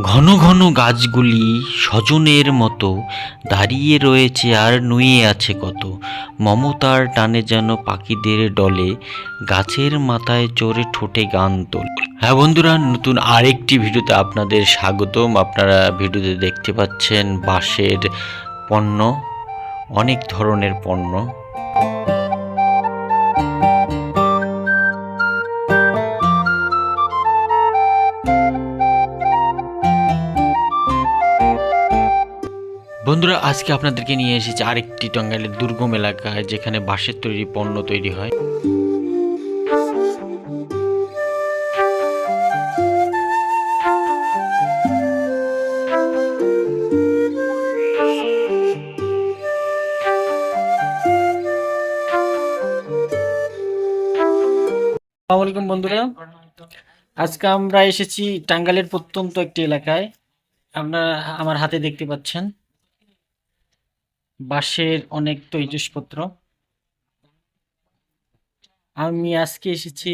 ঘন ঘন গাছগুলি স্বজনের মতো দাঁড়িয়ে রয়েছে আর নুয়ে আছে কত। মমতার টানে যেন পাখিদের ডলে গাছের মাথায় চড়ে ঠোঁটে গান তোল। হ্যাঁ বন্ধুরা, নতুন আরেকটি ভিডিওতে আপনাদের স্বাগতম। আপনারা ভিডিওতে দেখতে পাচ্ছেন বাঁশের পণ্য, অনেক ধরনের পণ্য। আজকে আপনাদেরকে নিয়ে এসেছি আরেকটি টাঙ্গাইলের দুর্গম এলাকায়, যেখানে বাঁশের তৈরি পণ্য তৈরি হয়। বন্ধুরা। আজকে আমরা এসেছি টাঙ্গালের প্রত্যন্ত একটি এলাকায়। আপনারা আমার হাতে দেখতে পাচ্ছেন। বাঁশের অনেক তৈজসপত্র। আমি আজকে এসেছি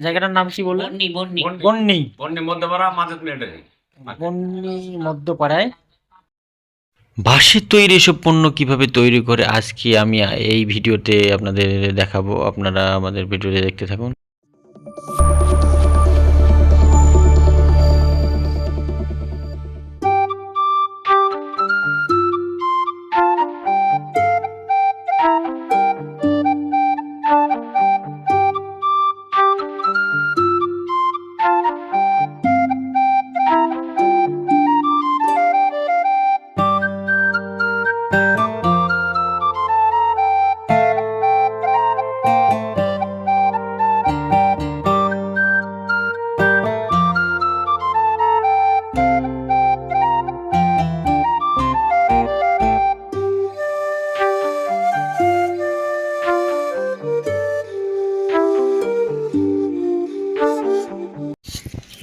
জায়গাটার নাম কি বললেন? বন্নি বন্নি। বন্নি। বন্যে মধ্যপাড়া মাঝে মিলিটারি বন্নি মধ্যপাড়ায়। বাঁশের তৈরি এসব পণ্য কীভাবে তৈরি করে আজকে আমি এই ভিডিওতে আপনাদের দেখাবো। আপনারা আমাদের ভিডিওতে দেখতে থাকুন।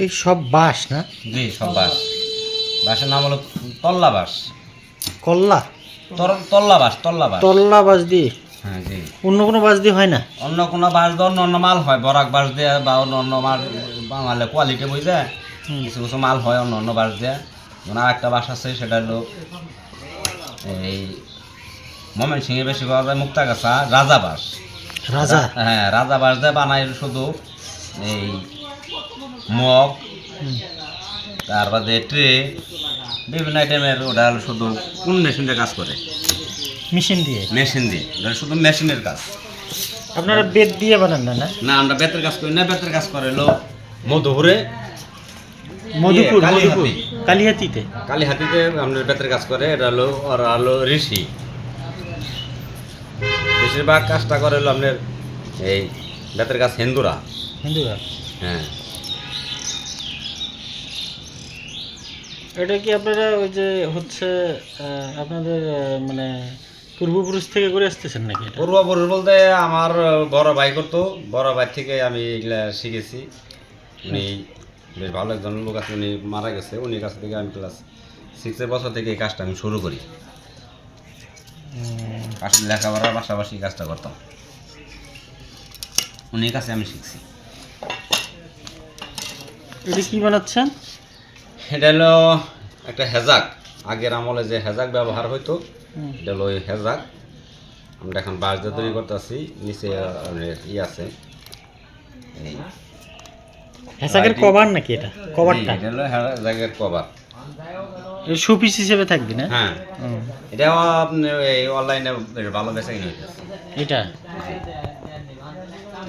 এই সব বাঁশ না? জি সব বাস বাসের নাম হলো তল্লা বাস কল্লা? তল্লা বাস তল্লা বাস তল্লা বাঁশ দিয়ে? হ্যাঁ জি। অন্য কোনো বাঁশ দিয়ে হয় না? অন্য কোনো বাস দিয়ে অন্য অন্য মাল হয় বরাক বাস দিয়ে বা অন্য অন্য মাল বাঙালি কোয়ালিটি বুঝে কিছু কিছু মাল হয় অন্য অন্য বাস দিয়ে। আর একটা বাস আছে সেটা হলো এই মমেন সিংহে বেশি পাওয়া যায় মুক্তাগাছা রাজা বাস রাজা? হ্যাঁ রাজা বাস দিয়ে বানায় শুধু এই মগ তারপরে ট্রে বিভিন্ন আইটেমের ওটা হলো শুধু কোন মেশিন দিয়ে কাজ করে? মেশিন দিয়ে? মেশিন দিয়ে। ওটা শুধু মেশিনের কাজ। আপনারা বেত দিয়ে বানান না না? আমরা বেতের কাজ করি না বেতের কাজ করে হলো মধুপুরে। মধুপুর কালীহাতি। মধুপুর কালীহাতিতে? কালীহাতিতে আমরা বেতের কাজ করে এটা হলো ওরা হলো ঋষি। বেশিরভাগ কাজটা করে হলো আপনার এই বেতের কাজ হিন্দুরা। হিন্দুরা? হ্যাঁ। এটা কি আপনারা ওই যে হচ্ছে আপনাদের মানে পূর্বপুরুষ থেকে করে আসতেছেন নাকি পূর্বপুরুষ বলতে আমার বড় ভাই করতো। বড় ভাই থেকে আমি এগুলা শিখেছি। উনি বেশ ভালো একজন লোক আছে উনি মারা গেছে। উনি কাছ থেকে আমি ক্লাস সিক্সের বছর থেকে এই কাজটা আমি শুরু করি। লেখাপড়ার পাশাপাশি কাজটা করতাম। উনির কাছে আমি শিখছি। এটা কি বানাচ্ছেন? এটা হলো একটা হেজাক। আগের আমলে যে হেজাক ব্যবহার হইতো এটা হলো হেজাক। আমরা এখন বাঁশ দিয়ে তৈরি করতেছি নিচে ই আছে। কভার নাকি এটা? কভারটা? এটা হলো হেজাকের কভার। শোপিস হিসেবে থাকবে না? হ্যাঁ। এটাও আপনি এই অনলাইনে ভালো বেচা কিনে হইতেছে। এটা?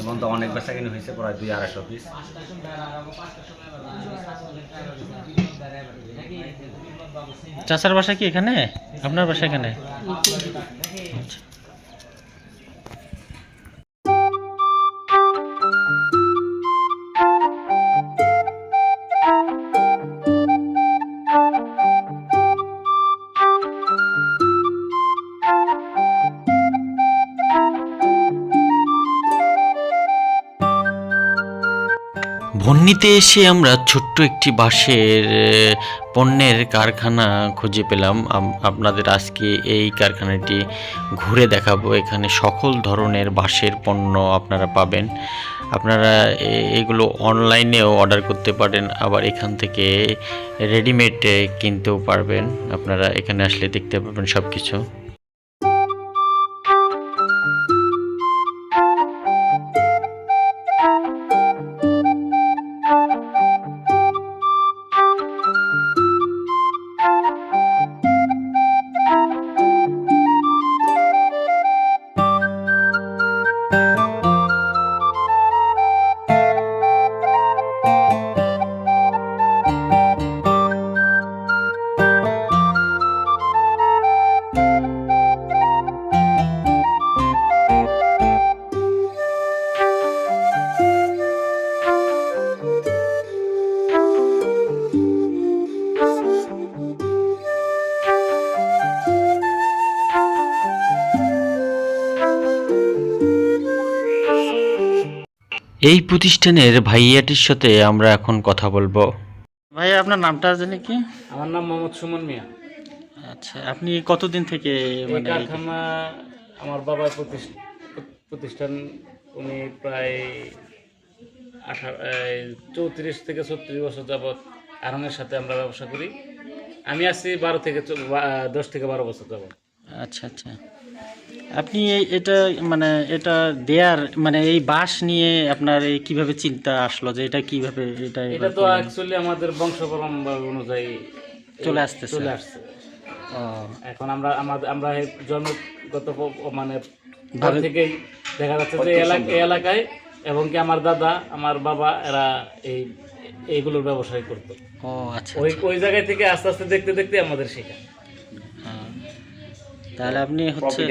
এবং তো অনেক বেচা কিনে হয়েছে প্রায় দুই আড়াইশো পিস। চাচার বাসা কি এখানে? আপনার বাসা এখানে? ভন্নিতে এসে আমরা ছোট্ট একটি বাঁশের পণ্যের কারখানা খুঁজে পেলাম। আপনাদের আজকে এই কারখানাটি ঘুরে দেখাবো। এখানে সকল ধরনের বাঁশের পণ্য আপনারা পাবেন। আপনারা এগুলো অনলাইনেও অর্ডার করতে পারেন, আবার এখান থেকে রেডিমেড কিনতেও পারবেন। আপনারা এখানে আসলে দেখতে পাবেন সব কিছু এই প্রতিষ্ঠানের ভাইয়াটির সাথে আমরা এখন কথা বলব। ভাইয়া আপনার নামটা জানি কি? আমার নাম মোহাম্মদ সুমন মিয়া। আচ্ছা আপনি কতদিন থেকে এই মানে কারখানা আমার বাবার প্রতিষ- প্রতিষ্ঠান উনি প্রায় আঠারো চৌত্রিশ থেকে ছত্রিশ বছর যাবৎ আরঙের সাথে আমরা ব্যবসা করি। আমি আছি বারো থেকে চৌ- বা- দশ থেকে বারো বছর যাবৎ। আচ্ছা আচ্ছা। আপনি এই- এটা মানে এটা দেয়ার মানে এই বাস নিয়ে আপনার এই কীভাবে চিন্তা আসলো যে এটা কীভাবে এটা এটা তো অ্যাকচুয়ালি আমাদের বংশ পরম্পরা অনুযায়ী চলে আসতেছে। চলে আসছে। ও, এখন আমরা আমাদের আমরা এই জন্মগত মানে ঘর থেকেই দেখা যাচ্ছে যে এলাকা এলাকায় এবং কি আমার দাদা আমার বাবা এরা এই এইগুলোর ব্যবসায় করতো। ও আচ্ছা ওই ওই জায়গায় থেকে আস্তে আস্তে দেখতে দেখতে আমাদের শেখা। তাহলে আপনি হচ্ছে।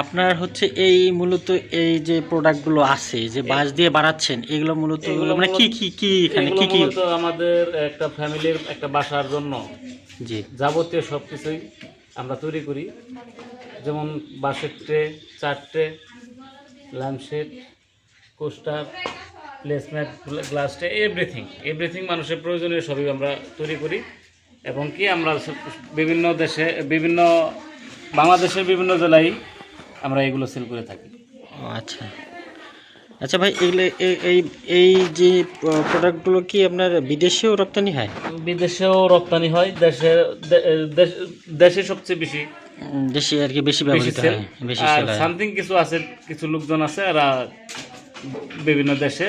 আপনার হচ্ছে এই মূলত এই যে প্রোডাক্টগুলো আছে যে বাঁশ দিয়ে বানাচ্ছেন এগুলো মূলত মানে কি কি কি এখানে কি কি? আমাদের একটা ফ্যামিলির একটা বাসার জন্য। জি। যাবতীয় সব কিছুই আমরা তৈরি করি। যেমন বাঁশের ট্রে চার tray lampshade coaster placemat glass tray everything. Everything মানুষের প্রয়োজনীয় সবই আমরা তৈরি করি। এবং কি আমরা বিভিন্ন দেশে বিভিন্ন বাংলাদেশের বিভিন্ন জেলায় আমরা এগুলো সেল করে থাকি। আচ্ছা। আচ্ছা ভাই এগুলো এই এই যে প্রোডাক্টগুলো কি আপনার বিদেশেও রপ্তানি হয়? বিদেশেও রপ্তানি হয় দেশে দেশে সবচেয়ে বেশি। দেশে আর কি বেশি ব্যবহৃত হয় বেশি আর সামথিং কিছু আছে কিছু লোকজন আছে এরা বিভিন্ন দেশে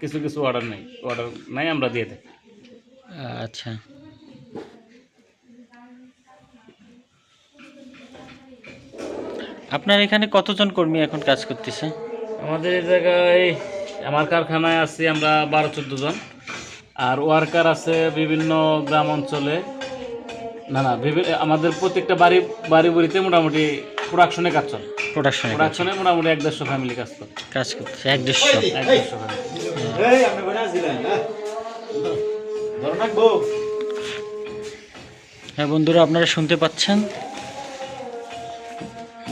কিছু কিছু অর্ডার নেই অর্ডার নাই আমরা দিয়ে থাকি। আচ্ছা। আপনার এখানে কতজন কর্মী এখন কাজ করতেছে? আমাদের এই জায়গায় আমার কারখানায় আছি আমরা বারো চোদ্দ জন। আর ওয়ার্কার আছে বিভিন্ন গ্রাম অঞ্চলে। না না বিভি- আমাদের প্রত্যেকটা বাড়ি বাড়ি বাড়িতে মোটামুটি প্রোডাকশনে কাজ চলে। প্রোডাকশনে প্রোডাকশনে মোটামুটি এক দেড়শো ফ্যামিলি কাজ করে। কাজ করতেছে এক দেড়শো। এক দেড়শো ফ্যামিলি হ্যাঁ বন্ধুরা আপনারা শুনতে পাচ্ছেন?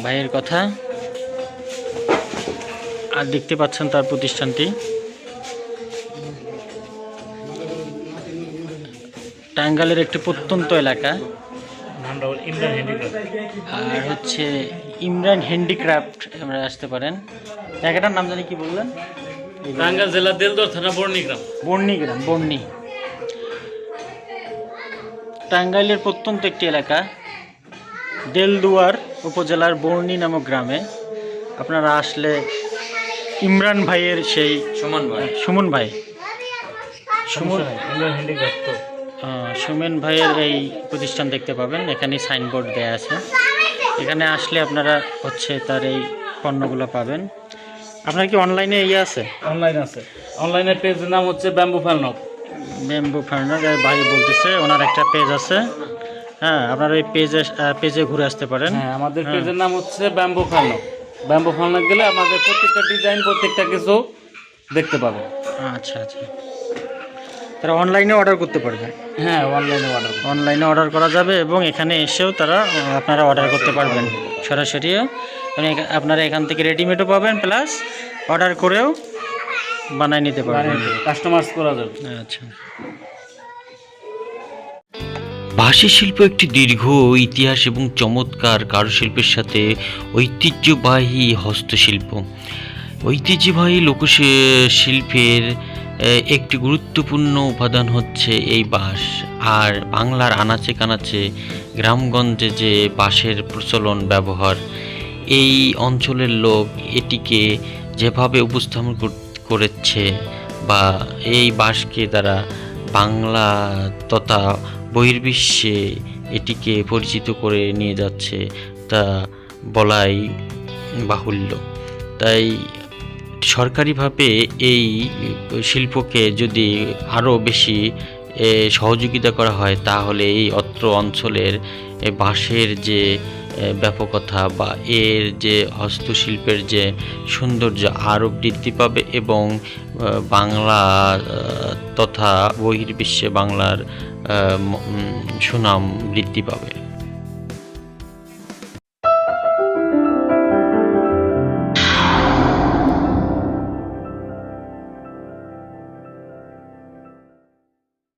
ভাইয়ের কথা। আর দেখতে পাচ্ছেন তার প্রতিষ্ঠানটি। টাঙ্গালের একটি প্রত্যন্ত এলাকা। আর হচ্ছে ইমরান হ্যান্ডিক্রাফট আমরা আসতে পারেন। জায়গাটার নাম জানি কি বললেন? টাঙ্গাইল জেলা দেলদর থানা বর্ণিগ্রাম বর্ণি গ্রাম বর্ণি। টাঙ্গাইলের প্রত্যন্ত একটি এলাকা দেলদুয়ার। উপজেলার বর্ণি নামক গ্রামে আপনারা আসলে ইমরান ভাইয়ের সেই সুমন ভাই। সুমন ভাই। সুমন ভাইয়ের এই প্রতিষ্ঠান দেখতে পাবেন এখানে সাইনবোর্ড দেয়া আছে। এখানে আসলে আপনারা হচ্ছে তার এই পণ্যগুলো পাবেন। আপনার কি অনলাইনে ইয়ে আছে? অনলাইন আছে। অনলাইনের পেজের নাম হচ্ছে ব্যাম্বু ফার্নক ব্যাম্বু ফার্নার ভাই বলতেছে ওনার একটা পেজ আছে। হ্যাঁ আপনার ওই পেজে পেজে ঘুরে আসতে পারেন। হ্যাঁ আমাদের পেজের নাম হচ্ছে ব্যাম্বু ফার্নক ব্যাম্বু ফার্নক গেলে আমাদের প্রত্যেকটা ডিজাইন প্রত্যেকটা কিছু দেখতে পাবে। আচ্ছা আচ্ছা। তারা অনলাইনে অর্ডার করতে পারবে। হ্যাঁ অনলাইনে অর্ডার অনলাইনে অর্ডার করা যাবে এবং এখানে এসেও তারা আপনারা অর্ডার করতে পারবেন সরাসরিও মানে আপনারা এখান থেকে রেডিমেডও পাবেন প্লাস অর্ডার করেও বানাই নিতে পারবেন। কাস্টমাইজ করা যাবে। আচ্ছা। ভাষী শিল্প একটি দীর্ঘ ইতিহাস এবং চমৎকার কারুশিল্পের সাথে ঐতিহ্যবাহী হস্তশিল্প। ঐতিহ্যবাহী লোক শিল্পের একটি গুরুত্বপূর্ণ উপাদান হচ্ছে এই বাঁশ। আর বাংলার আনাচে কানাচে গ্রামগঞ্জে যে বাঁশের প্রচলন ব্যবহার, এই অঞ্চলের লোক এটিকে যেভাবে উপস্থাপন কর- করেছে বা এই বাঁশকে তারা বাংলা তথা বহির্বিশ্বে এটিকে পরিচিত করে নিয়ে যাচ্ছে তা বলাই বাহুল্য। তাই সরকারিভাবে এই শিল্পকে যদি আরও বেশি সহযোগিতা করা হয়, তাহলে এই অত্র অঞ্চলের বাঁশের যে ব্যাপকতা বা এর যে হস্তশিল্পের যে সৌন্দর্য, আরও বৃদ্ধি পাবে এবং বাংলা তথা বহির্বিশ্বে বাংলার সুনাম বৃদ্ধি পাবে।